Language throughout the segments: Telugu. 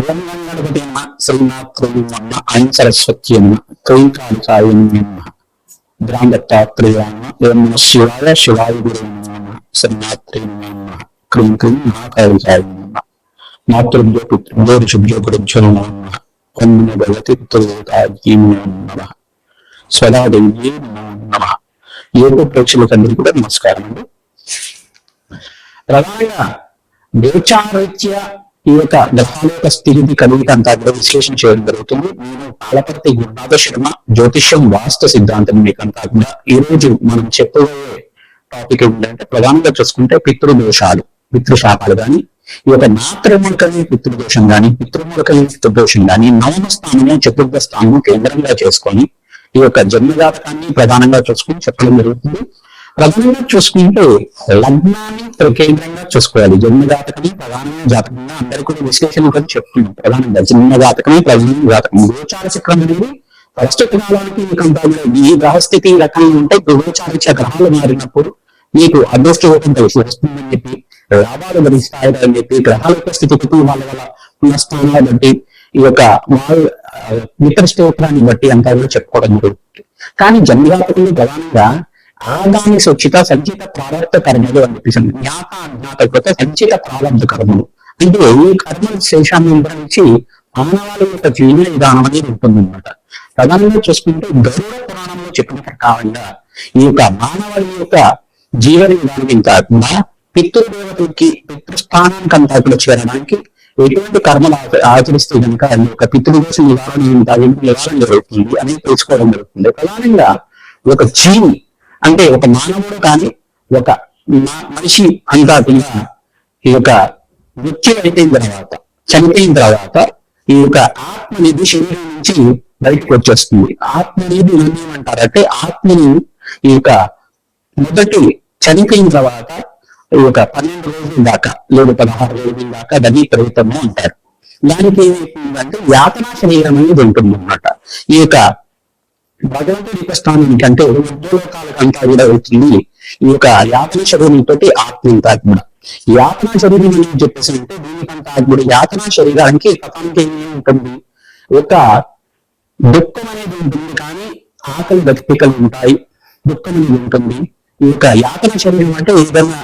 గణపతి అమ్మ శ్రీనాథుని అమ్మ ఐం సరస్వతి అమ్మ కైకాళికాయ అమ్మ ద్రాంగత్తాత్రేయామ ఓం నమ శివాయ శివాయ గురు నమ శ్రీనాథ్రి నమ క్రీం క్రీం మహాకాళికాయ నమ మాతృభ్యో పితృభ్యో ఋషుభ్యో గురుభ్యో నమ ఓం నమ భగవతి పితృదేవతాయీ నమ స్వదాదేవి నమ యోగ ప్రేక్షకులందరికీ కూడా నమస్కారం అండి ప్రధానంగా దేచారీత్య ఈ యొక్క గ్రహాల స్థితి కలుగుత అంతా కూడా విశ్లేషణ చేయడం జరుగుతుంది. నేను కాలపర్తి గురునాథ శర్మ జ్యోతిష్యం వాస్తు సిద్ధాంతం మీకంతా కూడా ఈ రోజు మనం చెప్పబోయే టాపిక్ ఏంటంటే ప్రధానంగా చూసుకుంటే పితృదోషాలు పితృశాపాలు కానీ ఈ యొక్క మాతృమూలకమే పితృదోషం కానీ పితృమూలకమే పితృదోషం కానీ నవమ స్థానము చతుర్థ స్థానము కేంద్రంగా చేసుకొని ఈ యొక్క జన్మజాతకాన్ని ప్రధానంగా చూసుకుని చెప్పడం జరుగుతుంది. ప్రధానంగా చూసుకుంటే లగ్నాన్ని కేంద్రంగా చూసుకోవాలి. జన్మ జాతకమే ప్రధానమైన జాతకంగా అందరికీ కూడా విశ్లేషణ కూడా చెప్తున్నాం. ప్రధానంగా జన్మ జాతకమే ప్రధానమైన జాతకం. గోచార చక్రం అనేది ప్రస్తుత కాలానికి మీకు ఈ గ్రహస్థితి రకంగా ఉంటే గోచార గ్రహాలు మారినప్పుడు మీకు అదృష్టం కలిసి వస్తుందని చెప్పి లాభాలు భరిస్తాయని చెప్పి గ్రహాల యొక్క స్థితిగతి వాళ్ళ వల్ల ఉన్న స్థానాలు బట్టి ఈ యొక్క మిత్ర స్తోత్రాన్ని బట్టి అంతా కూడా చెప్పుకోవడం జరుగుతుంది. కానీ జన్మజాతకంలో ప్రధానంగా ఆగామి సూచిత సంచిత ప్రారంభ కర్మలు అనిపిస్తుంది చెప్పేసి జ్ఞాత సంచిత ప్రారంభ కర్మలు. అంటే ఈ కర్మల శేషాన్ని వివరించి మానవాళి యొక్క జీవన విధానం అనేది ఉంటుందన్నమాట. ప్రధానంగా చూసుకుంటే గరుడ పురాణంలో చెప్పిన ప్రకారంగా ఈ యొక్క మానవాళి యొక్క జీవన విధానం ఇంకా కాకుండా పితృదేవతలకి పితృస్థానానికి అంతా కూడా చేరడానికి ఎటువంటి కర్మలు ఆచరిస్తే కనుక ఈ యొక్క పితృదోష నివారణ నివారణ జరుగుతుంది అనేది తెలుసుకోవడం జరుగుతుంది. ప్రధానంగా ఒక జీవి అంటే ఒక మానవుడు కానీ ఒక మనిషి అంతా కూడా ఈ యొక్క మృత్యు అయిపోయిన తర్వాత చనిపోయిన తర్వాత ఈ యొక్క ఆత్మ అనేది శరీరం నుంచి బయటకు వచ్చేస్తుంది. ఆత్మ అనేది ఏమంటారంటే ఆత్మని ఈ యొక్క మొదటి చనిపోయిన తర్వాత ఈ యొక్క పన్నెండు రోజుల దాకా లేదా పదహారు రోజుల దాకా దీ ప్రవృత్తము అంటారు. దానికి ఏమైతుందంటే యాతనా శరీరం అనేది ఉంటుంది అన్నమాట ఈ యొక్క భగవంతుడి యొక్క స్థానానికి అంటే అంతా కూడా వెళ్తుంది ఈ యొక్క యాత్ర శరీరంతో ఆత్మంతా కూడా. యాత్ర శరీరం అని చెప్పేసి అంటే దీనికంతా కూడా యాతన శరీరానికి పతానికి ఏమి ఉంటుంది. ఒక దుఃఖం అనేది ఉంటుంది కానీ ఆకలి గతికలు ఉంటాయి. దుఃఖం అనేది ఉంటుంది. ఈ యొక్క యాతన శరీరం అంటే ఏదైనా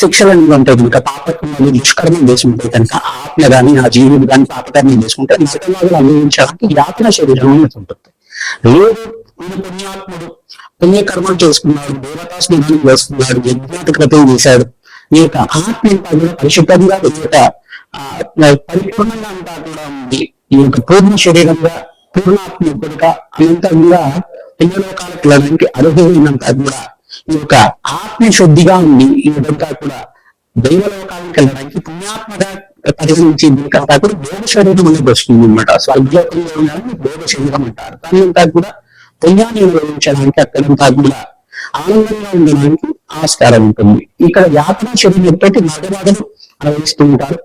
శిక్షలు అనేది ఉంటాయి కనుక పాపకర్మలు దుష్కర్మం చేసుకుంటే కనుక ఆత్మ కానీ ఆ జీవుడు కానీ పాపకర్మం చేసుకుంటే నరకలాగా అనుభవించడానికి యాతన శరీరం అనేది ఉంటుంది. లేదు ఈయన పుణ్యాత్ముడు. పుణ్యకర్మలు చేసుకున్నాడు దేవతా చేసుకున్నాడు యజ్ఞాత క్రతం చేశాడు. ఈ యొక్క ఆత్మ కూడా పరిశుద్ధంగా ఈ యొక్క పరిపూర్ణంగా అంతా కూడా ఉంది. ఈ యొక్క పూర్ణ శరీరంగా పూర్ణాత్మ అనంతా కూడా పుణ్యలోకాలకు వెళ్ళడానికి అర్హులైనంత కూడా ఈ యొక్క ఆత్మ శుద్ధిగా ఉంది ఈ విధంగా కూడా దైవలోకానికి వెళ్ళడానికి పుణ్యాత్మగా పరిగణించి దీనికంతా కూడా భోగ శరీరం అనేది వస్తుంది అనమాట స్వర్గలోకంలో భోగ శరీరం అంటారు. కానీ అంతా కూడా పుణ్యాన్ని అనుభవించడానికి అక్కడంతా కూడా ఆనందంగా ఉండడానికి ఆస్కారం ఉంటుంది. ఇక్కడ యాత్ర శరీరంతో తోటి అనుభవిస్తూ ఉంటారు.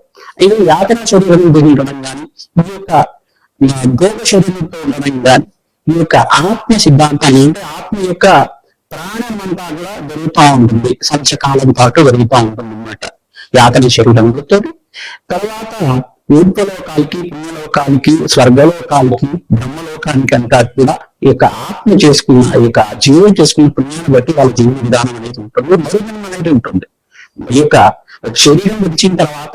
ఇది యాత్ర శరీరం ఉండడం కానీ ఈ యొక్క గోప శరీరంతో ఉండడం కానీ ఈ యొక్క ఆత్మ సిద్ధాంతాన్ని అంటే ఆత్మ యొక్క ప్రాణం అంతా కూడా జరుగుతూ ఉంటుంది. సంచకాలం పాటు జరుగుతూ ఉంటుంది అన్నమాట. యాతన శరీరంతో తర్వాత ఊర్పలోకాలకి పుణ్యలోకాలకి స్వర్గలోకాలకి బ్రహ్మలోకానికి అంతా కూడా ఈ యొక్క ఆత్మ చేసుకున్న ఈ యొక్క జీవం చేసుకున్న పుణ్యాన్ని బట్టి వాళ్ళ జీవన విధానం అనేది ఉంటుంది. మరుజన్మ అనేది ఉంటుంది. ఈ యొక్క శరీరం వచ్చిన తర్వాత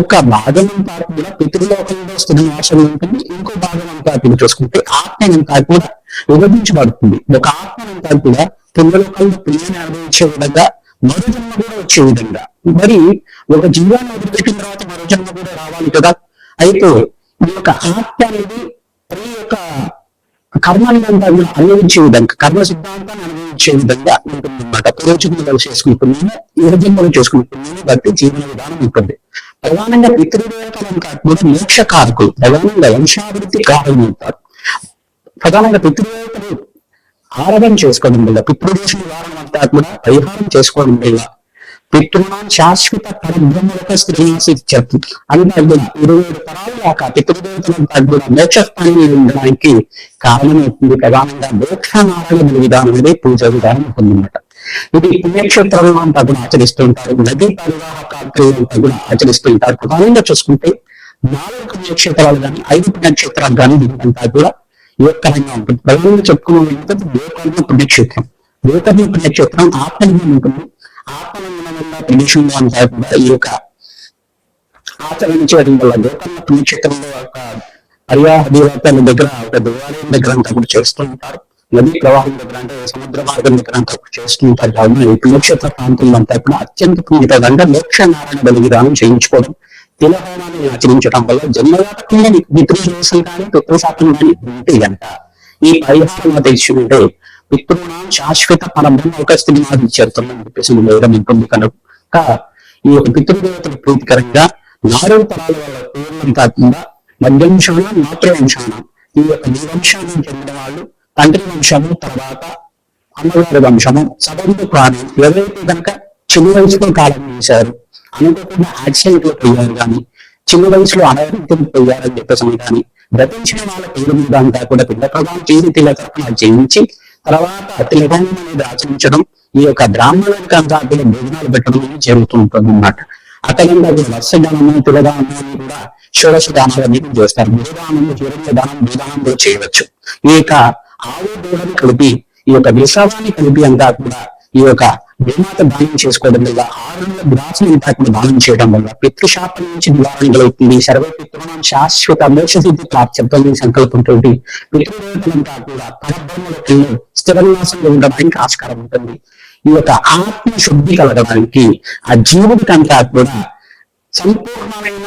ఒక భాగం అంతా కూడా పితృలోకంలో స్థిరనివాసం ఉంటుంది. ఇంకో భాగం అంతా కూడా చూసుకుంటే ఆత్మ అంతా కూడా విభజించబడుతుంది. ఒక ఆత్మ అంతా కూడా పుణ్యలోకంలో పుణ్యాన్ని అనుభవించే విధంగా మరుజన్మ కూడా వచ్చే విధంగా. మరి ఒక జీవాన్ని వదిలిపెట్టిన తర్వాత మరో జన్మ కూడా రావాలి కదా? అయితే ఈ యొక్క ఆత్మ అనేది ఈ యొక్క కర్మాన్ని అంతా అనుభవించే విధంగా కర్మ సిద్ధాంతాన్ని అనుభవించే విధంగా ఉంటుంది అనమాట ప్రయోజనం చేసుకుంటున్నాము ఏ జన్మలు చేసుకుంటున్నాము బట్టి జీవన విధానం ఉంటుంది. ప్రధానంగా పితృదేవతలను కాకుండా మోక్ష కారకులు ప్రధానంగా వంశాభివృద్ధి కారణం అవుతారు ప్రధానంగా పితృదేవతలు ఆరాధన చేసుకోవడం వల్ల పితృదేశం నివారణ అంతా కూడా పరిహారం చేసుకోవడం వల్ల పితృణం శాశ్వత పరబ్రహ్మలకు శ్రీనివాసి చెప్తుంది అంటే ఇరవై ఏడు తరాల దాకా పితృదేవతలంతా కూడా మోక్షస్థానంలో ఉండడానికి కారణమవుతుంది ప్రధానంగా మోక్షనారాయణ విధానం అనేది పూజ విధానం ఉంటుందన్నమాట ఇది పుణ్యక్షేత్రంలో అంతా కూడా ఆచరిస్తూ ఉంటారు. నదీ పరివాహక క్రియలు అంతా కూడా ఆచరిస్తూ ఉంటారు. ప్రధానంగా చూసుకుంటే నాలుగు పుణ్యక్షేత్రాలు కానీ ఐదు పుణ్యక్షేత్రాలు కానీ దీనికంతా కూడా యోగకరంగా ఉంటుంది. ప్రధానంగా చెప్పుకున్న ఏంటంటే గోకర్ణ పుణ్యక్షేత్రం. గోకర్ణ పుణ్యక్షేత్రం ఆత్మలింగం ఉంటుంది. ఆత్మలింగం ఉన్న ప్రదేశంలో అంతా కూడా ఈ యొక్క ఆచరించడం వల్ల గోకర్ణ పుణ్యక్షేత్రంలో ఒక పర్యాహ దేవతల దగ్గర ఒక దేవాలయం దగ్గర అంతా కూడా చేస్తూ ఉంటారు. నదీ ప్రవాహం దగ్గర అంటే సముద్ర మార్గం దగ్గర అంతా కూడా చేస్తూ ఉంటారు. కావున ఈ పుణ్యక్షేత్ర ప్రాంతంలో అంతా కూడా అత్యంత పుణ్యప్రదంగా మోక్ష నారాయణ బలి విధానం చేయించుకోవడం తిలహోమాన్ని ఆచరించడం వల్ల జన్మజాతకంగా చేసిన కానీ పితృశాతం కానీ ఉంటే గంట ఈ పరిహారం తెలుసుకుంటే పితృణం శాశ్వత పరబ్రహ్మ ఒక స్థితి మాది చేరుతుందని చెప్పేసి వేదం ఉంటుంది కనుక. ఈ యొక్క పితృదేవతల ప్రీతికరంగా నాలుగు తరాల వాళ్ళ పూర్వం కాకుండా మధ్యంశాన మాతృవంశాన ఈ యొక్క నివంశానికి చెందిన వాళ్ళు తండ్రి వంశము తర్వాత అమ్మగారి వంశము సబంధ ప్రాణం ఎవరైతే కనుక చిన్న వయసులో కాలం చేశారు అనుకోకుండా యాక్సిడెంట్లో పోయారు కానీ చిన్న వయసులో అనారోగ్యం పోయారని చెప్పేసి కానీ గతించిన వాళ్ళ పేరు మీద అంతా కూడా పిండ ప్రధానం చేసి తిలకరణ చేయించి తర్వాత తిలకం అనేది ఆచరించడం ఈ యొక్క బ్రాహ్మణునికి అంతా కూడా భోజనాలు పెట్టడం అనేది జరుగుతూ ఉంటుంది అన్నమాట అతనంగా కూడా వర్షదానము తిలదానము అని కూడా షోడశ దానాలు అనేది చేస్తారు. భూదానము చిరంజ దానం భూదానం కూడా చేయవచ్చు. ఈ యొక్క ఆవు దూడని కలిపి ఈ యొక్క విశ్వాసాన్ని కలిపి అంతా కూడా ఈ యొక్క భూమాత దానం చేసుకోవడం వల్ల ఆరు నెలల గ్రాసులు ఇంతా దానం చేయడం వల్ల పితృశాపం నుంచి నివారణ కలుగుతుంది సర్వ పితృణం శాశ్వత మోక్ష సిద్ధి ప్రాప్త్యంతో సంకల్పంతో పితృదేవతలంతా పితృదేవతలను కాకుండా స్థిర నివాసంలో ఉండడానికి ఆస్కారం ఉంటుంది. ఈ యొక్క ఆత్మ శుద్ధి కలగడానికి ఆ జీవుడికి అంతా కూడా సంపూర్ణమైన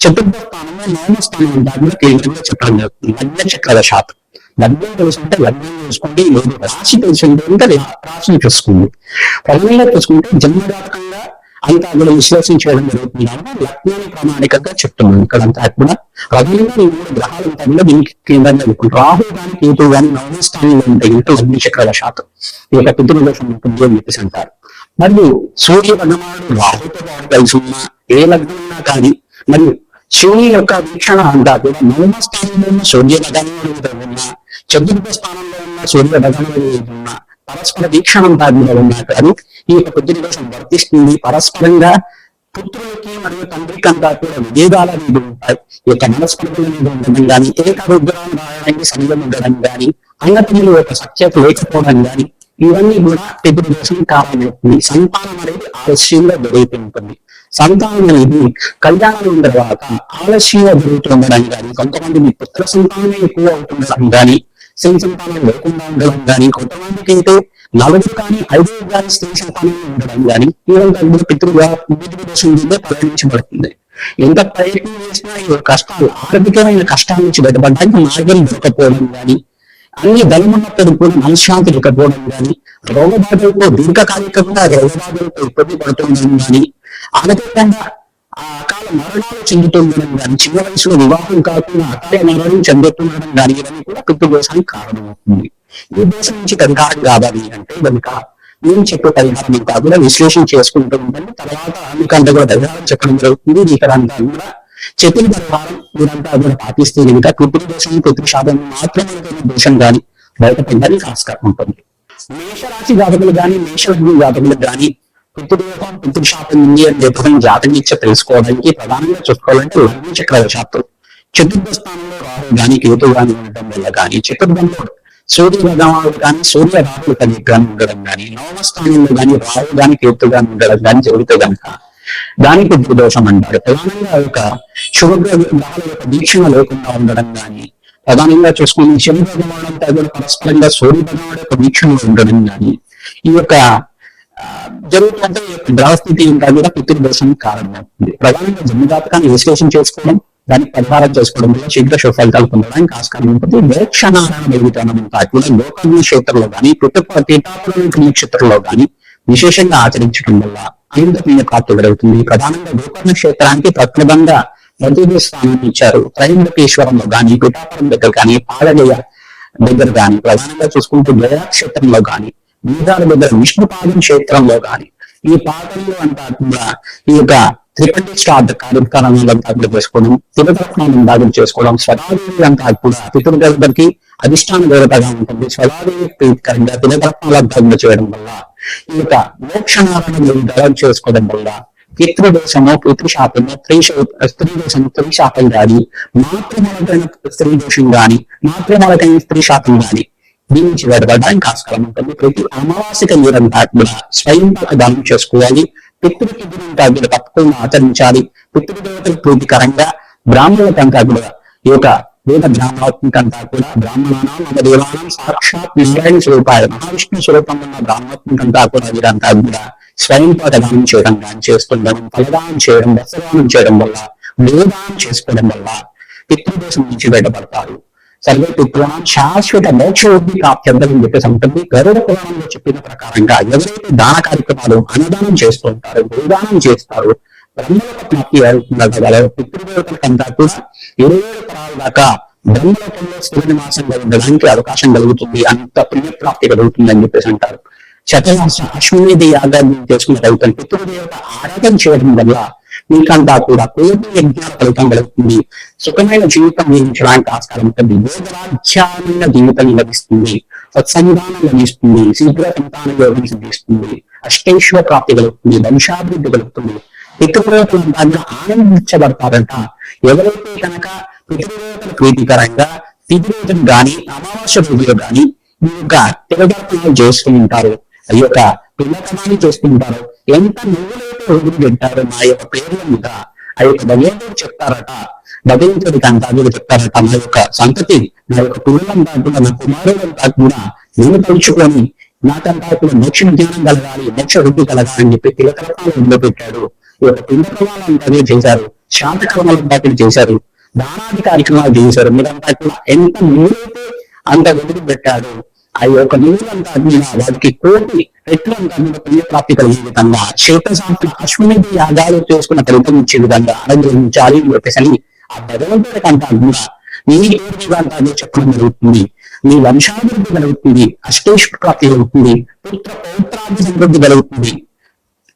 చతుర్థ స్థానంలో నవమ స్థానం దాంట్లో కేంద్రంగా చెప్పడం జరుగుతుంది. లగ్న చక్ర శాతం లగ్నం తెలుసుకుంటే లగ్నం చూసుకోండి లేదు రాశి తెలుసుకుంటే రాశిని చూసుకోండి ప్రధానంగా చూసుకుంటే జన్మజాతకంగా అంతా కూడా విశ్లేషణ చేయడం జరుగుతుంది. కాబట్టి లగ్నాన్ని ప్రామాణికంగా చెప్తున్నాను. ఇక్కడ అంతా కూడా ప్రధానంగా ఈ మూడు గ్రహాలు ఉంటాయి కూడా దీనికి కేంద్రంగా చెప్పుకుంటారు రాహు గాని కేతు గాని నవమ స్థానంలో ఉంటాయి ఇంట్లో లగ్న చక్రాల శాతం ఈ యొక్క పితృదోషం ఉంటుంది అని చెప్పేసి అంటారు. మరియు సూర్య భగవానుడు రాహుతో పాటు కలిసి ఉన్న ఏ లగ్నం ఉన్నా కానీ మరియు శివుని యొక్క వీక్షణ అంతా కూడా నవమ స్థానంలో ఉన్న సూర్య భగవానుడు ఉన్న చతుర్థ స్థానంలో ఉన్న సూర్య భగవానుడు ఉన్న పరస్పర వీక్షణ అంతా కూడా ఉన్నట్టు ఈ యొక్క పితృదోషం వర్తిస్తుంది. పరస్పరంగా పుత్రులకి మరియు తండ్రికి అంతా కూడా విభేదాలు అనేది ఉంటాయి. ఈ యొక్క మనస్పర్ధలు అనేది ఉండడం కానీ ఏకరుద్రాన్ని రాయడానికి సమయం ఉండడం కానీ అన్నపిల్లల యొక్క సఖ్యత లేకపోవడం కానీ ఇవన్నీ కూడా పితృదోషం కారణమవుతుంది. సంతానం అనేది ఆలస్యంగా జరుగుతుంటుంది సంతానం అనేది కళ్యాణం తర్వాత ఆలస్యంగా జరుగుతుండడం కానీ కొంతమంది మీ పుత్ర సంతానమే ఎక్కువ అవుతుండడం కానీ స్త్రీ సంతానం లేకుండా ఉండడం కానీ కొంతమందికి అయితే నలుగురు కానీ ఐదుగురు కానీ స్త్రీ సంతానం ఉండడం కానీ ఇదంతా కూడా పితృగా పితృదోషం కింద పరిగణించబడుతుంది ఎంత ప్రయత్నం చేసినా ఈ కష్టాలు ఆర్థికమైన కష్టాల నుంచి బయటపడడానికి మార్గం దొరకపోవడం కానీ అన్ని ధనమున్నప్పుడు కూడా మనశ్శాంతి లేకపోవడం కానీ రోగబాధలతో దీర్ఘకాలికంగా రోగబాధలతో ఇబ్బంది పడుతుందని కానీ అనధికంగా ఆ అకాల మరణాలు చెందుతుండడం కానీ చిన్న వయసులో వివాహం కాకుండా అకాల మరణం చెందుతుండడం కానీ ఇవన్నీ కూడా పితృదోషానికి కారణమవుతుంది. ఈ దోషం నుంచి పరిహారం కావాలి అంటే కనుక నేను చెప్పే పరిహారం అంతా కూడా విశ్లేషణ చేసుకుంటూ ఉంటాను తర్వాత మీకు అంతా కూడా పరిహారం చెప్పడం జరుగుతుంది. ఇక్కడ కూడా చెప్పిన పరిహారం మీరంతా కూడా పాటిస్తే కనుక పితృదోషం పితృశాపం మాత్రమే దోషం కానీ బయటపడడానికి ఆస్కారం ఉంటుంది మేషరాశి జాతకులు కానీ మేషలగ్ని జాతకులు కానీ పితృదోషం పితృశాపం ఉంది అని చెప్పడం జాతకం ఇచ్చే తెలుసుకోవడానికి ప్రధానంగా చూసుకోవాలంటే లగ్న చక్ర శాతం చతుర్థ స్థానంలో రాహు కానీ కేతు కానీ ఉండటం వల్ల కానీ చతుర్థంలో సూర్య భగవానుడు కానీ సూర్య రాహులు కలిగి కానీ ఉండడం కానీ నవమ స్థానంలో కానీ రాహులు కానీ కేతు కానీ ఉండడం కానీ జరిగితే కనుక దానికి దోషం అంటారు. ప్రధానంగా ఒక శుభగ్రహాల యొక్క దీక్షణ లేకుండా ఉండడం కానీ ప్రధానంగా చూసుకుని చంద్రుడు భగవాన్ కూడా పరస్పరంగా సూర్యుడు భగవాన్ యొక్క ఉండడం కానీ ఈ యొక్క జరుగుతుంటే ఈ యొక్క గ్రహస్థితి ఇంకా కూడా పితృదోషం కారణమవుతుంది. ప్రధానంగా జన్మజాతకాన్ని విశ్లేషణ చేసుకోవడం దానికి పరిహారం చేసుకోవడం వల్ల శీఘ్ర సుఫలితాలు పొందడానికి ఆస్కారం ఉంటుంది. మోక్షనారాయణ దేవితనం కాకుండా కూడా లోకజ్ఞ క్షేత్రంలో కానీ పితృ పీఠాపురం కానీ విశేషంగా ఆచరించడం వల్ల అనంత ప్రాప్తి జరుగుతుంది ప్రధానంగా గోకర్ణ క్షేత్రానికి ప్రక్రమంగా ప్రతినిధి స్థానాన్ని ఇచ్చారు. త్రయంబకేశ్వరంలో కానీ పిఠాపురం దగ్గర కానీ పాలజయ దగ్గర కానీ ప్రధానంగా చూసుకుంటే గయా క్షేత్రంలో గాని బీహార్ దగ్గర విష్ణుపాదం క్షేత్రంలో కానీ ఈ పాదంలో అంతా కూడా ఈ యొక్క త్రిపండి కార్యక్రమంలో దాఖలు చేసుకోవడం తిరుపతిని దాఖలు చేసుకోవడం స్వరాదేవి అంతా కూడా పితృదేవతకి అధిష్టాన దేవతగా ఉంటుంది. స్వరాదేవి ప్రీతికరంగా తిరుపరత్నాలంతా చేయడం వల్ల ఈ యొక్క మోక్షనారాయణ దాఖలు చేసుకోవడం వల్ల పితృదోషము పితృశాపము స్త్రీ స్త్రీ దోషం స్త్రీ శాపం గాని మాతృమూలకైన స్త్రీ దోషం గాని మాతృమూలకైన స్త్రీ శాపం గాని దీని నుంచి బయటపడడానికి ఆస్కారం ఉంటుంది. ప్రతి అమావాస్యక మీరంతా కూడా స్వయం దానం చేసుకోవాలి. పితృకి గురంతా కూడా తప్పకుండా ఆచరించాలి. పితృదేవతలకు ప్రీతికరంగా బ్రాహ్మణులకంతా కూడా ఈ యొక్క వేద బ్రాహ్మణాత్మకంతా కూడా బ్రాహ్మణానం మన దేవానం సాక్షాత్ నారాయణ స్వరూపాయ మహావిష్ణు స్వరూపంగా ఉన్న బ్రాహ్మణాత్మికంతా కూడా వీరంతా కూడా స్వయం దానం చేయడం దానం చేస్తుండడం ఫలదానం చేయడం దశదానం చేయడం వల్ల వేదానం చేసుకోవడం వల్ల పితృదోషం నుంచి బయటపడతారు. సర్వే పితృణం శాశ్వత మోక్ష వృద్ధి ప్రాప్త్యంతం చెప్పేసి ఉంటుంది. గరుడ పురాణంలో చెప్పిన ప్రకారంగా ఎవరైతే దాన కార్యక్రమాలు అన్నదానం చేస్తూ ఉంటారో చేస్తారు బ్రహ్మలోక ప్రాప్తి అవుతుందా పితృదేవతలకంతా కూడా ఇరవై ఏడు తరాల దాకా బ్రహ్మలోకంలో స్థిర నివాసంగా ఉండడానికి అవకాశం కలుగుతుంది. అంత పుణ్యప్రాప్తి కలుగుతుంది అని చెప్పేసి అంటారు. శతమాస అశ్వమేధ యాగాన్ని చేసుకున్నట్టు పితృదేవత ఆరాధన చేయడం వల్ల మీకంతా కూడా కోటి యజ్ఞ ఫలితం కలుగుతుంది. సుఖమైన జీవితం జీవించడానికి ఆస్కారం ఉంటుంది. భోగరాజ్యామైన జీవితం లభిస్తుంది. సత్సంధానం లభిస్తుంది. శీఘ్ర సంతాన యోగం సిద్ధిస్తుంది. అష్టేశ్వర ప్రాప్తి కలుగుతుంది. వంశాభివృద్ధి కలుగుతుంది. దాన్ని ఆనందించబడతారంట. ఎవరైతే కనుక పితృదేవతల ప్రీతికరంగా పితృదేవతను గాని అమావాస్య రోజులు గాని ఈ యొక్క తిరగర్పణలు చేస్తూ ఉంటారు ఈ యొక్క పిల్లకమాన్ని చేస్తుంటారు ఎంత నువ్వులైతే వదిలి తింటారో నా యొక్క పేర్ల మీద ఆ యొక్క భగవంతుడు చెప్తారట భగవంతుడికి అంతా కూడా చెప్తారట నా యొక్క సంతతి నా యొక్క పిల్లలంతా కాకుండా నా కుమారుడు కూడా నేను తలుచుకొని నాకంతా ఇప్పుడు మోక్ష జ్ఞానం కలగాలి మోక్ష వృద్ధి కలగాలి అని చెప్పి తిలకరత్నాలు వదిలిపెట్టాడు ఈ యొక్క పిండకర్మాలంతా చేశారు. శాంత చేశారు దానాది కార్యక్రమాలు చేశారు. మీరంతా కూడా ఎంత మీరైతే అంత వెలుగు పెట్టాడు ఆ యొక్క నీళ్ళంతా కూడా వాటికి కోటి రెట్లంతా కూడా పుణ్యప్రాప్తి కలిగే విధంగా క్షేత్రశాస్త్ర అశ్వమేధ యాగాలు చేసుకున్న ఫలితం ఇచ్చే విధంగా అనుగ్రహించాలి అని చెప్పేసి ఆ భగవంతుడి అంతా కూడా నీ పేరు చెప్పడం జరుగుతుంది. నీ వంశాభివృద్ధి కలుగుతుంది అష్టేశ్వర ప్రాప్తి కలుగుతుంది పుత్ర పౌత్రాభి సమృద్ధి కలుగుతుంది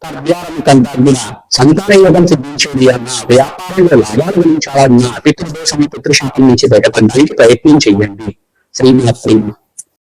తద్వారంకంతా కూడా సంతాన యోగం సిద్ధించేది అన్న వ్యాపారంలో లాభాలు గురించాలన్న పితృదోషం పితృశాపం నుంచి బయటపడడానికి ప్రయత్నం చేయండి శ్రీనాథ్ శ్రీనాథ్